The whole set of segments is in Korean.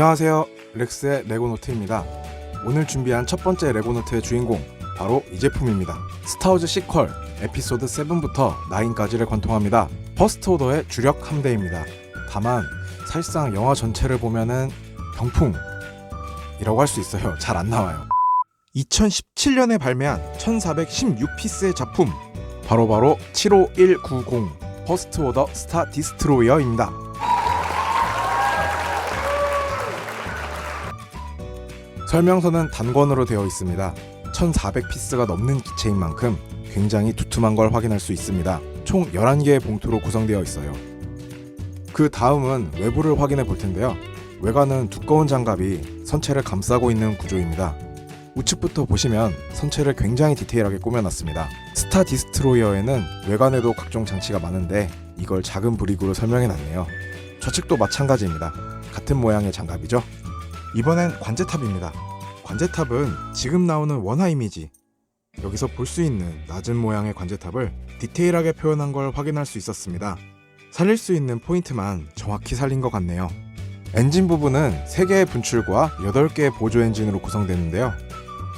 안녕하세요. 렉스의 레고노트입니다. 오늘 준비한 첫 번째 레고노트의 주인공 바로 이 제품입니다. 스타워즈 시퀄 에피소드 7부터 9까지를 관통합니다. 퍼스트 오더의 주력 함대입니다. 다만 사실상 영화 전체를 보면은 병풍이라고 할 수 있어요. 잘 안 나와요. 2017년에 발매한 1416피스의 작품 바로바로 75190 퍼스트 오더 스타 디스트로이어입니다. 설명서는 단권으로 되어 있습니다. 1400피스가 넘는 기체인 만큼 굉장히 두툼한 걸 확인할 수 있습니다. 총 11개의 봉투로 구성되어 있어요. 그 다음은 외부를 확인해 볼 텐데요. 외관은 두꺼운 장갑이 선체를 감싸고 있는 구조입니다. 우측부터 보시면 선체를 굉장히 디테일하게 꾸며놨습니다. 스타 디스트로이어에는 외관에도 각종 장치가 많은데 이걸 작은 브릭으로 설명해놨네요. 좌측도 마찬가지입니다. 같은 모양의 장갑이죠. 이번엔 관제탑입니다. 관제탑은 지금 나오는 원화 이미지 여기서 볼 수 있는 낮은 모양의 관제탑을 디테일하게 표현한 걸 확인할 수 있었습니다. 살릴 수 있는 포인트만 정확히 살린 것 같네요. 엔진 부분은 3개의 분출과 8개의 보조 엔진으로 구성되는데요.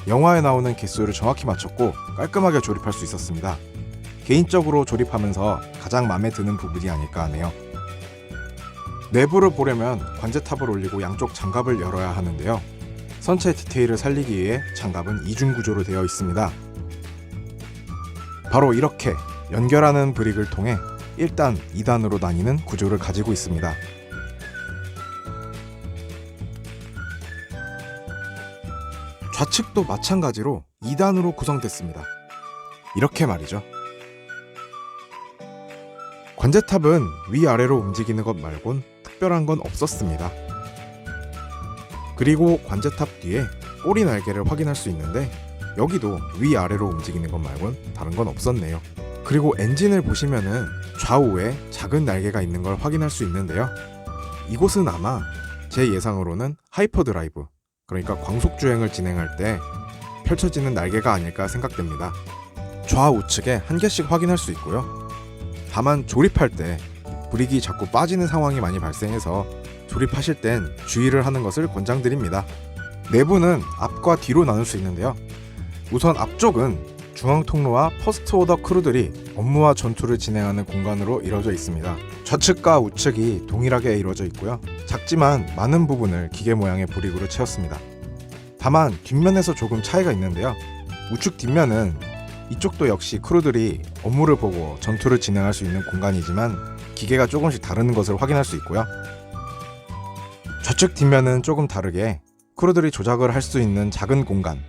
영화에 나오는 개수를 정확히 맞췄고 깔끔하게 조립할 수 있었습니다. 개인적으로 조립하면서 가장 마음에 드는 부분이 아닐까 하네요. 내부를 보려면 관제탑을 올리고 양쪽 장갑을 열어야 하는데요. 선체 디테일을 살리기 위해 장갑은 이중 구조로 되어 있습니다. 바로 이렇게 연결하는 브릭을 통해 1단, 2단으로 나뉘는 구조를 가지고 있습니다. 좌측도 마찬가지로 2단으로 구성됐습니다. 이렇게 말이죠. 관제탑은 위아래로 움직이는 것 말곤 특별한 건 없었습니다. 그리고 관제탑 뒤에 꼬리 날개를 확인할 수 있는데 여기도 위아래로 움직이는 것 말곤 다른 건 없었네요. 그리고 엔진을 보시면은 좌우에 작은 날개가 있는 걸 확인할 수 있는데요. 이곳은 아마 제 예상으로는 하이퍼 드라이브, 그러니까 광속 주행을 진행할 때 펼쳐지는 날개가 아닐까 생각됩니다. 좌우측에 한 개씩 확인할 수 있고요. 다만 조립할 때 브릭이 자꾸 빠지는 상황이 많이 발생해서 조립하실 땐 주의를 하는 것을 권장드립니다. 내부는 앞과 뒤로 나눌 수 있는데요. 우선 앞쪽은 중앙 통로와 퍼스트 오더 크루들이 업무와 전투를 진행하는 공간으로 이루어져 있습니다. 좌측과 우측이 동일하게 이루어져 있고요. 작지만 많은 부분을 기계 모양의 브릭으로 채웠습니다. 다만 뒷면에서 조금 차이가 있는데요. 우측 뒷면은 이쪽도 역시 크루들이 업무를 보고 전투를 진행할 수 있는 공간이지만 기계가 조금씩 다른 것을 확인할 수 있고요. 좌측 뒷면은 조금 다르게 크루들이 조작을 할 수 있는 작은 공간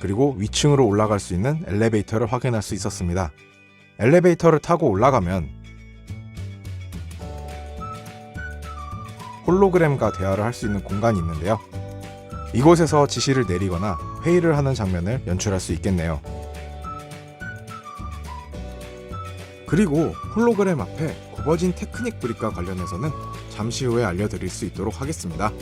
그리고 위층으로 올라갈 수 있는 엘리베이터를 확인할 수 있었습니다. 엘리베이터를 타고 올라가면 홀로그램과 대화를 할 수 있는 공간이 있는데요. 이곳에서 지시를 내리거나 회의를 하는 장면을 연출할 수 있겠네요. 그리고 홀로그램 앞에 굽어진 테크닉 브릭과 관련해서는 잠시 후에 알려드릴 수 있도록 하겠습니다.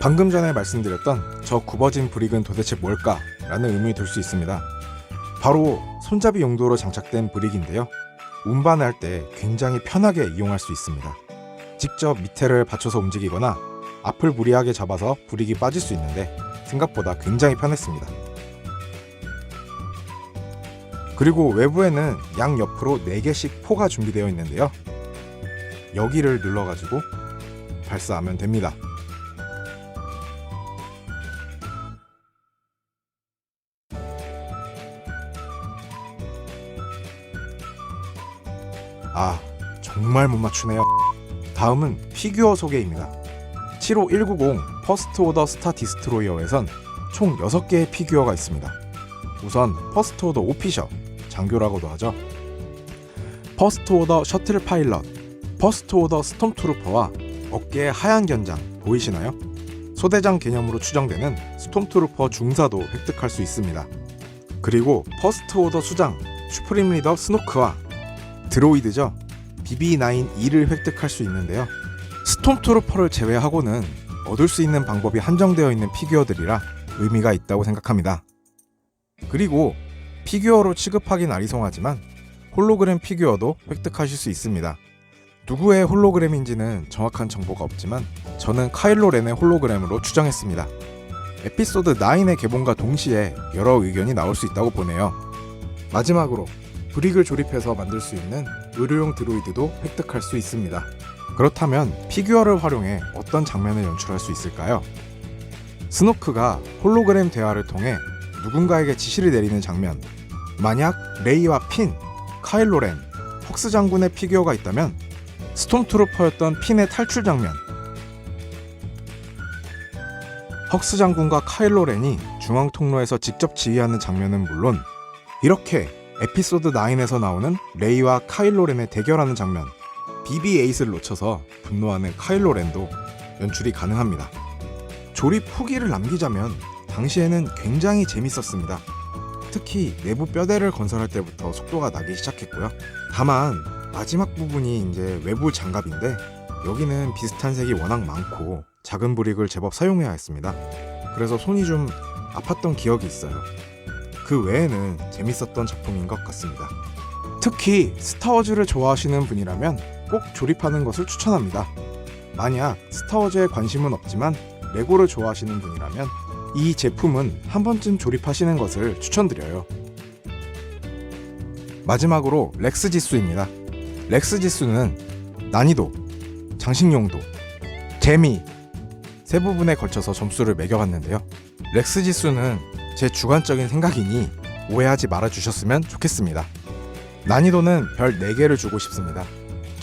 방금 전에 말씀드렸던 저 굽어진 브릭은 도대체 뭘까? 라는 의문이 들 수 있습니다. 바로 손잡이 용도로 장착된 브릭인데요. 운반할 때 굉장히 편하게 이용할 수 있습니다. 직접 밑에를 받쳐서 움직이거나 앞을 무리하게 잡아서 브릭이 빠질 수 있는데 생각보다 굉장히 편했습니다. 그리고 외부에는 양 옆으로 4개씩 포가 준비되어 있는데요. 여기를 눌러가지고 발사하면 됩니다. 아, 정말 못 맞추네요. 다음은 피규어 소개입니다. 75190 퍼스트 오더 스타 디스트로이어에선 총 6개의 피규어가 있습니다. 우선 퍼스트 오더 오피셔, 장교라고도 하죠. 퍼스트 오더 셔틀 파일럿, 퍼스트 오더 스톰트루퍼와 어깨에 하얀 견장 보이시나요? 소대장 개념으로 추정되는 스톰트루퍼 중사도 획득할 수 있습니다. 그리고 퍼스트 오더 수장, 슈프림 리더 스노크와 드로이드죠. BB9E를 획득할 수 있는데요. 스톰트루퍼를 제외하고는 얻을 수 있는 방법이 한정되어 있는 피규어들이라 의미가 있다고 생각합니다. 그리고 피규어로 취급하긴 아리송하지만 홀로그램 피규어도 획득하실 수 있습니다. 누구의 홀로그램인지는 정확한 정보가 없지만 저는 카일로 렌의 홀로그램으로 추정했습니다. 에피소드 9의 개봉과 동시에 여러 의견이 나올 수 있다고 보네요. 마지막으로 브릭을 조립해서 만들 수 있는 의료용 드로이드도 획득할 수 있습니다. 그렇다면 피규어를 활용해 어떤 장면을 연출할 수 있을까요? 스노크가 홀로그램 대화를 통해 누군가에게 지시를 내리는 장면. 만약 레이와 핀, 카일로 렌, 헉스 장군의 피규어가 있다면 스톰트루퍼였던 핀의 탈출 장면. 헉스 장군과 카일로 렌이 중앙 통로에서 직접 지휘하는 장면은 물론 이렇게 에피소드 9에서 나오는 레이와 카일로 렌의 대결하는 장면. BB-8을 놓쳐서 분노하는 카일로 렌도 연출이 가능합니다. 조립 후기를 남기자면 당시에는 굉장히 재밌었습니다. 특히 내부 뼈대를 건설할 때부터 속도가 나기 시작했고요. 다만 마지막 부분이 이제 외부 장갑인데 여기는 비슷한 색이 워낙 많고 작은 브릭을 제법 사용해야 했습니다. 그래서 손이 좀 아팠던 기억이 있어요. 그 외에는 재밌었던 작품인 것 같습니다. 특히 스타워즈를 좋아하시는 분이라면 꼭 조립하는 것을 추천합니다. 만약 스타워즈에 관심은 없지만 레고를 좋아하시는 분이라면 이 제품은 한 번쯤 조립하시는 것을 추천드려요. 마지막으로 렉스 지수입니다. 렉스 지수는 난이도, 장식 용도, 재미 세 부분에 걸쳐서 점수를 매겨봤는데요. 렉스 지수는 제 주관적인 생각이니 오해하지 말아 주셨으면 좋겠습니다. 난이도는 별 4개를 주고 싶습니다.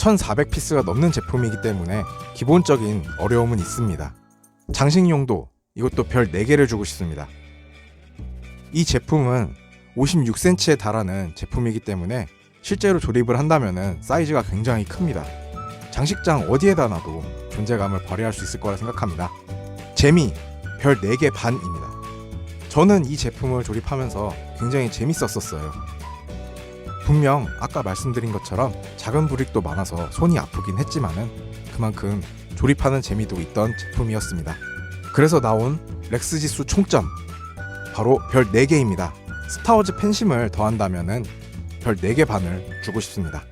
1400피스가 넘는 제품이기 때문에 기본적인 어려움은 있습니다. 장식 용도 이것도 별 4개를 주고 싶습니다. 이 제품은 56cm에 달하는 제품이기 때문에 실제로 조립을 한다면 사이즈가 굉장히 큽니다. 장식장 어디에다 놔도 존재감을 발휘할 수 있을 거라 생각합니다. 재미 별 4개 반입니다. 저는 이 제품을 조립하면서 굉장히 재밌었었어요. 분명 아까 말씀드린 것처럼 작은 브릭도 많아서 손이 아프긴 했지만은 그만큼 조립하는 재미도 있던 제품이었습니다. 그래서 나온 렉스 지수 총점 바로 별 4개입니다. 스타워즈 팬심을 더한다면은 별 4개 반을 주고 싶습니다.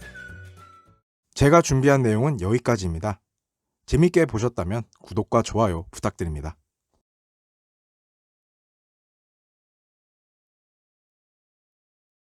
제가 준비한 내용은 여기까지입니다. 재밌게 보셨다면 구독과 좋아요 부탁드립니다.